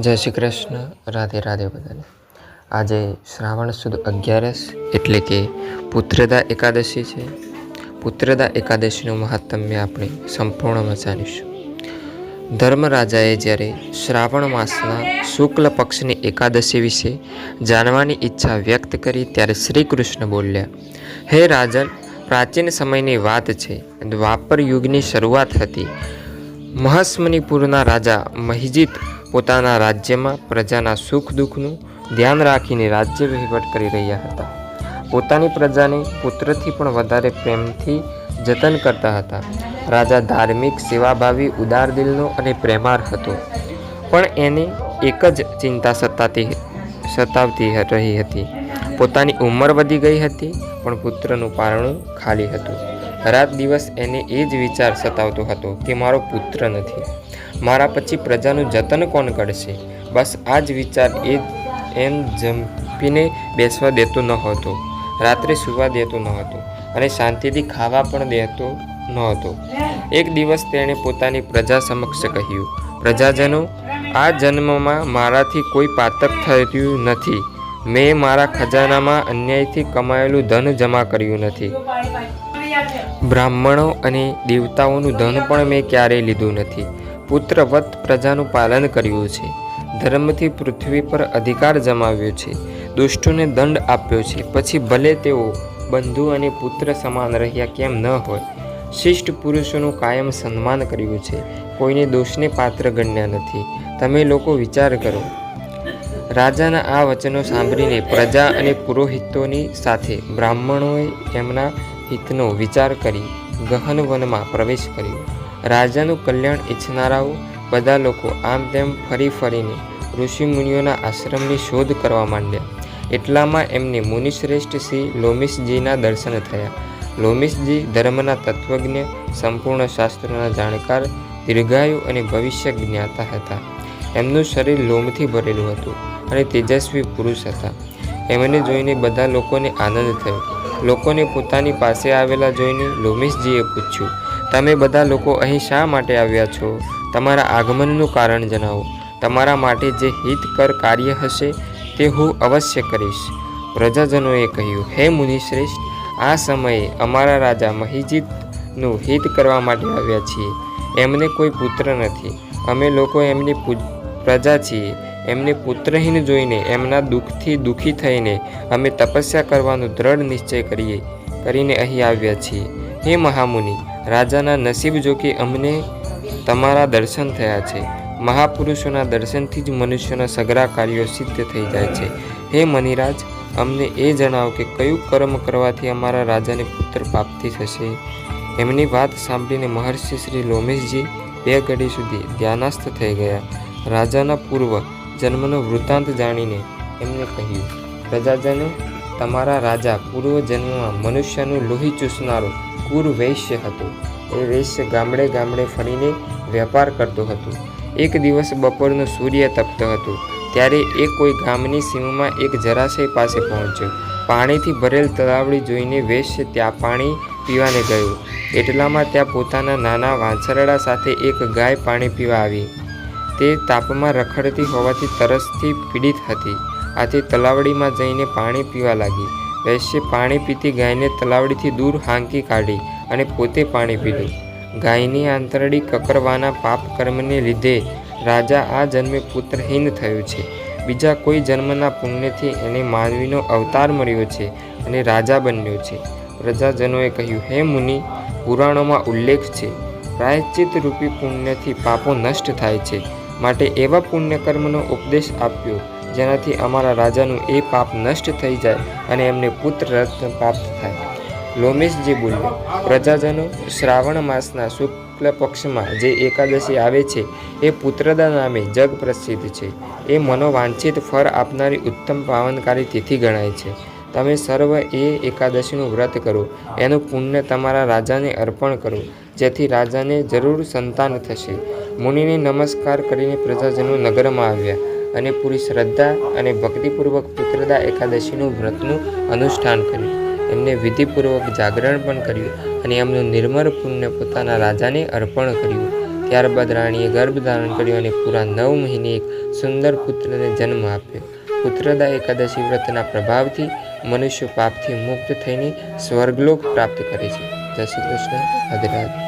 જય શ્રી કૃષ્ણ. રાધે રાધે બધાને. આજે શ્રાવણ સુદ અગિયારસ એટલે કે પુત્રદા એકાદશી છે. પુત્રદા એકાદશીનું મહાત્મ્ય આપણે સંપૂર્ણમાં જાણીશું ધર્મરાજાએ જ્યારે શ્રાવણ માસના શુક્લ પક્ષની એકાદશી વિશે જાણવાની ઈચ્છા વ્યક્ત કરી ત્યારે શ્રી કૃષ્ણ બોલ્યા, હે રાજન, પ્રાચીન સમયની વાત છે. દ્વાપર યુગની શરૂઆત હતી. મહસ્મનીપુરના રાજા મહિજીત પોતાના રાજ્યમાં પ્રજાના સુખ દુઃખનું ધ્યાન રાખીને રાજ્ય વહીવટ કરી રહ્યા હતા. પોતાની પ્રજાને પુત્રથી પણ વધારે પ્રેમથી જતન કરતા હતા. રાજા ધાર્મિક સેવાભાવી, ઉદાર દિલનો અને પ્રેમાર હતો. પણ એને એક જ ચિંતા સતાતી સતાવતી રહી હતી. પોતાની ઉંમર વધી ગઈ હતી, પણ પુત્રનું પારણું ખાલી હતું. રાત દિવસ એને એ જ વિચાર સતાવતો હતો કે મારો પુત્ર નથી. મારા પછી પ્રજાનું જતન કોણ કરશે? બસ આ જ વિચાર એ એમ જંપીને બેસવા દેતો ન હતો. રાત્રે સૂવા દેતો ન હતો અને શાંતિથી ખાવા પણ દેતો ન હતો. એક દિવસ તેણે પોતાની પ્રજા સમક્ષ કહ્યું, પ્રજાજનો, આ જન્મમાં મારાથી કોઈ પાતક થયું નથી. મેં મારા ખજાનામાં અન્યાયથી કમાયેલું ધન જમા કર્યું નથી. બ્રાહ્મણો અને દેવતાઓનું ધન પણ મેં ક્યારેય લીધું નથી. પુત્રવત પ્રજાનું પાલન કર્યું છે. ધર્મથી પૃથ્વી પર અધિકાર જમાવ્યો છે. દુષ્ટોને દંડ આપ્યો છે. પછી ભલે તેઓ બંધુ અને પુત્ર સમાન રહ્યા કેમ ન હોય, શિષ્ટ પુરુષોનું કાયમ સન્માન કર્યું છે. કોઈને દોષને પાત્ર ગણ્યા નથી. તમે લોકો વિચાર કરો. રાજાના આ વચનો સાંભળીને પ્રજા અને પુરોહિતોની સાથે બ્રાહ્મણોએ તેમના હિતનો વિચાર કરી ગહન વનમાં પ્રવેશ કર્યો. રાજાનું કલ્યાણ ઈચ્છનારાઓ બધા લોકો આમ તેમ ફરી ફરીને ઋષિમુનિઓના આશ્રમની શોધ કરવા માંડ્યા. એટલામાં એમને મુનિશ્રેષ્ઠ શ્રી લોમિસજીના દર્શન થયા. લોમિસજી ધર્મના તત્વજ્ઞ, સંપૂર્ણ શાસ્ત્રોના જાણકાર, દીર્ઘાયુ અને ભવિષ્ય જ્ઞાતા હતા. એમનું શરીર લોમથી ભરેલું હતું અને તેજસ્વી પુરુષ હતા. એમને જોઈને બધા લોકોને આનંદ થયો. લોકોને પોતાની પાસે આવેલા જોઈને લોમિસજીએ પૂછ્યું તમે બધા લોકો અહીં શા માટે આવ્યા છો? તમારા આગમનનું કારણ જણાવો. તમારા માટે જે હિતકર કાર્ય હશે તે હું અવશ્ય કરીશ. પ્રજાજનોએ કહ્યું, હે મુનિશ્રેષ્ઠ, આ સમયે અમારા રાજા મહિજીતનું હિત કરવા માટે આવ્યા છીએ. એમને કોઈ પુત્ર નથી. અમે લોકો એમની પ્રજા છીએ. એમને પુત્રહીન જોઈને એમના દુઃખથી દુઃખી થઈને અમે તપસ્યા કરવાનો દ્રઢ નિશ્ચય કરીએ, કરીને અહીં આવ્યા છીએ. હે મહામુનિ રાજાના નસીબ જો કે અમને તમારા દર્શન થયા છે. મહાપુરુષોના દર્શનથી જ મનુષ્યના સગરા કાર્યો સિદ્ધ થઈ જાય છે. હે મનિરાજ, અમને એ જણાવો કે કયું કર્મ કરવાથી અમારા રાજાને પુત્ર પ્રાપ્તિ થશે? એમની વાત સાંભળીને મહર્ષિ શ્રી લોમેશજી બે ઘડી સુધી ધ્યાનસ્થ થઈ ગયા. રાજાના પૂર્વ જન્મનો વૃત્તાંત જાણીને એમને કહ્યું, પ્રજાજનો તમારા રાજા પૂર્વ જન્મમાં મનુષ્યનું લોહી ચૂસનારો કુર વૈશ્ય હતો. એ વૈશ્ય ગામડે ગામડે ફરીને વેપાર કરતો હતો. એક દિવસ બપોરનો સૂર્ય તપતો હતો. ત્યારે એ કોઈ ગામની સીમમાં એક જરાશય પાસે પહોંચ્યો. પાણીથી ભરેલ તલાવડી જોઈને વેશ્ય ત્યાં પાણી પીવાને ગયો. એટલામાં ત્યાં પોતાના નાના વાંછરડા સાથે એક ગાય પાણી પીવા આવી. તે તાપમાં રખડતી હોવાથી તરસથી પીડિત હતી. આથી તલાવડીમાં જઈને પાણી પીવા લાગી. વૈશ્ય પાણી પીતી ગાયને તલાવડીથી દૂર હાંકી કાઢી અને પોતે પાણી પીધું. ગાયની આંતરડી કકરવાના પાપ કર્મને લીધે રાજા આ જન્મે પુત્રહીન થયું છે. બીજા કોઈ જન્મના પુણ્યથી એને માનવીનો અવતાર મળ્યો છે અને રાજા બન્યો છે. પ્રજાજનોએ કહ્યું, હે મુનિ, પુરાણોમાં ઉલ્લેખ છે, પ્રાયશ્ચિત રૂપી પુણ્યથી પાપો નષ્ટ થાય છે. માટે એવા પુણ્યકર્મનો ઉપદેશ આપ્યો જેનાથી અમારા રાજાનું એ પાપ નષ્ટ થઈ જાય અને એમને પુત્ર રત્ન પ્રાપ્ત થાય. લોમેશજી બોલ્યો, પ્રજાજનો, શ્રાવણ માસના શુક્લ પક્ષમાં જે એકાદશી આવે છે, એ પુત્રદા નામે જગ પ્રસિદ્ધ છે. એ મનોવાંછિત ફળ આપનારી ઉત્તમ પાવનકારી તિથિ ગણાય છે. તમે સર્વ એ એકાદશીનું વ્રત કરો. એનું પુણ્ય તમારા રાજાને અર્પણ કરો, જેથી રાજાને જરૂર સંતાન થશે. મુનિને નમસ્કાર કરીને પ્રજાજનો નગરમાં આવ્યા. અને પૂરી શ્રદ્ધા અને ભક્તિપૂર્વક પુત્રદા એકાદશીનું વ્રતનું અનુષ્ઠાન કર્યું. એમને વિધિપૂર્વક જાગરણ પણ કર્યું અને એમનું નિર્મળ પુણ્ય પોતાના રાજાને અર્પણ કર્યું. ત્યારબાદ રાણીએ ગર્ભ ધારણ કર્યો અને પૂરા નવ મહિને એક સુંદર પુત્રને જન્મ આપ્યો. પુત્રદા એકાદશી વ્રતના પ્રભાવથી મનુષ્ય પાપથી મુક્ત થઈને સ્વર્ગલોક પ્રાપ્ત કરે છે. જય શ્રી કૃષ્ણ. રાધે